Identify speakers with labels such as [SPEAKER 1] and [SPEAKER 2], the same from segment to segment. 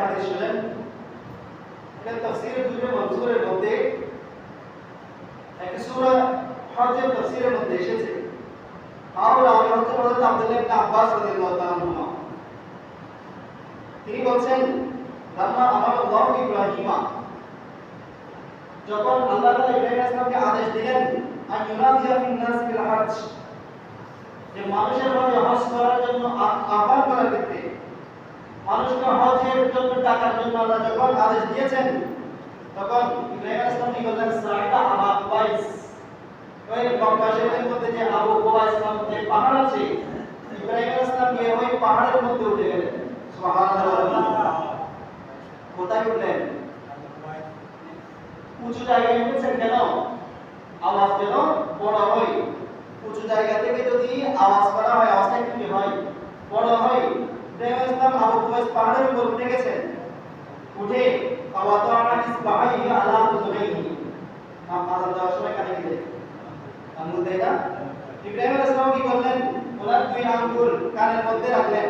[SPEAKER 1] হাদিস শুনেন। এটা মনসুরের মধ্যে একটা সূরা হজের তাফসীরের মধ্যে এসেছে। আর আদেশ দিলেন, আন ইউনাদিয়া ফিন নাস বিল হজ যে মানুষের মধ্যে হজ করার জন্য আহ্বান করার ক্ষেত্রে হজের জন্য টাকার জন্য আল্লাহ যখন আদেশ দিয়েছেন, তখন ইব্রাহিম ইসলাম কি বললেন সাইদা আবা কুবাইস ওই মক্কা শরীফের মধ্যে যে আবু কুবাইস নামক পাহাড় আছে, ইব্রাহিম ইসলাম গিয়ে ওই পাহাড়ের মধ্যে উঠে গেলেন। সুবহানাল্লাহ। কোথায় উঠলেন? উঁচু জায়গায় উঠেছেন কেন? আওয়াজ যেন বড় হয়। উঁচু জায়গা থেকে যদি আওয়াজ করা হয়, আওয়াজটা কি হয়। বড় হয়। কুবাইস পাহাড়ের উপর উঠে গেছেন উঠে ফাওয়াতানা ইসবাহি আলা উযুনাইহি নাম আজান দেওয়ার সময় কানে দেয় আঙ্গুল দেয় না? ইব্রাহিম আলাইহিস সালাম কি করলেন? ওনার দুই আঙ্গুল কানের মধ্যে রাখলেন।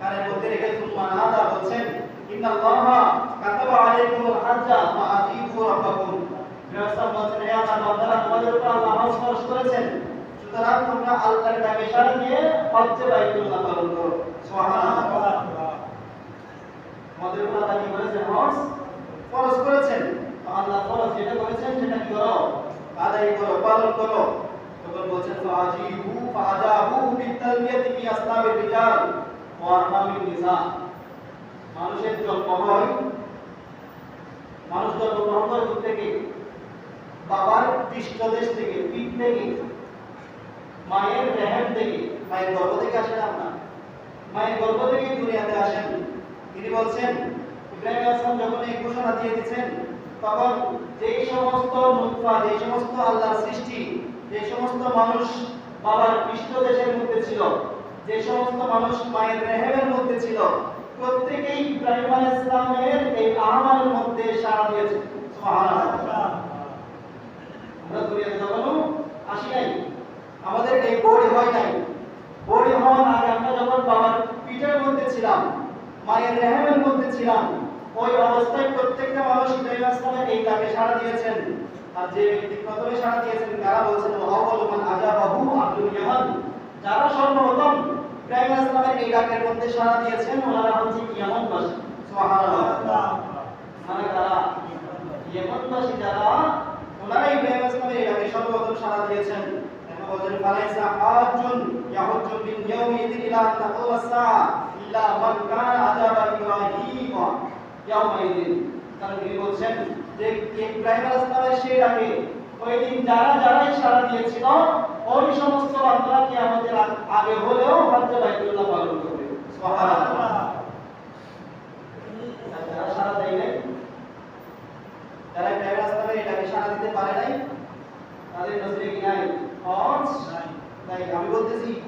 [SPEAKER 1] কানের মধ্যে রেখে সুম্মা নাদা বলছেন, ইন্নাল্লাহা কাতাবা আলাইকুমুল হাজ্জা ফাআতিবু রাব্বাকুম। সালাম বলছেন হে আমার বান্দারা, তোমাদের উপর আল্লাহ ফরজ করেছেন। সুতরাং তোমরা আল্লাহর ডাকে সাড়া দিয়ে হজ্জে বাইতুল্লাহ পালন করো। সুবহানাল্লাহ। যেটা করেছেন, সেটা কি করো? আদায় করো, পালন করো। তখন বলছেন, ফাজিবু ফাজাবু বিতালবিয়াতি আরহামিন নিসা মানুষের জন্ম হয় মানুষ জন্মগ্রহণ করে থেকে, বাবার পৃষ্ঠদেশ থেকে, পিঠ থেকে, মায়ের রেহেম থেকে, মায়ের গর্ভ থেকে আসেন আপনার। মায়ের গর্ভ থেকে দুনিয়াতে আসেন। তিনি বলছেন, ইব্রাহিম আসলাম যখন এই ঘোষণা দিয়ে দিচ্ছেন, তখন যেই সমস্ত নুতফা, যেই সমস্ত আল্লাহর সৃষ্টি যে সমস্ত মানুষ বাবার পৃষ্ঠদেশের মধ্যে ছিল যে সমস্ত মানুষ মায়ের রেহেমের মধ্যে ছিল, প্রত্যেকেই ইব্রাহিম আলাইহিস সালামের এই আহ্বানের মধ্যে সাড়া দিয়েছে। আমরা দুনিয়াতে যখন আসি নাই, আমাদের এই বড়ি হয় নাই। বড়ি হওয়ার আগে আমরা যখন বাবার পিঠের মধ্যে ছিলাম মায়ের রেহেমের মধ্যে ছিলাম। ওই অবস্থায় প্রত্যেকটা মানুষ ইব্রাহিম আসলামের এই ডাকে সাড়া দিয়েছেন। আর যে ব্যক্তি প্রথমে সাড়া দিয়েছেন, তারা বলছেন ওয়াহাবুল মান আজাবাহু আব্দুল ইয়ামান। যারা সর্বপ্রথম ইব্রাহিম আসলামের এই ডাকের মধ্যে সাড়া দিয়েছেন, ওনারা হচ্ছে ইয়ামানবাসী। মানে তারা ইয়ামানবাসী যারা ওনারা ইব্রাহিম আসলামের এই ডাকে সর্বপ্রথম সাড়া দিয়েছেন। বলছেন, ফালাইসা হাজুন ইয়াহুজ্জু বিন ইয়াউমিদিন ইলা সাআ ইল্লা মান কানা আজাবা ইব্রাহিম ইয়াউমাইদিন কারণ তিনি বলছেন যে ইব্রাহিম আলাইহিস সালামের সেই ডাকে ওই দিন যারা যারাই সাড়া দিয়েছিল, ওই সমস্ত বান্দারা কিয়ামতের আগ- আগে হলেও হজ্জে বাইতুল্লাহ পালন করবে। সুবহানাল্লাহ। যারা সাড়া দেয় নাই, যারা ইব্রাহিম আলাইহিস সালামের এই ডাকে সাড়া দিতে পারে নাই, তাদের নজরে কি নাই? হজ নাই। আমি বলতেছি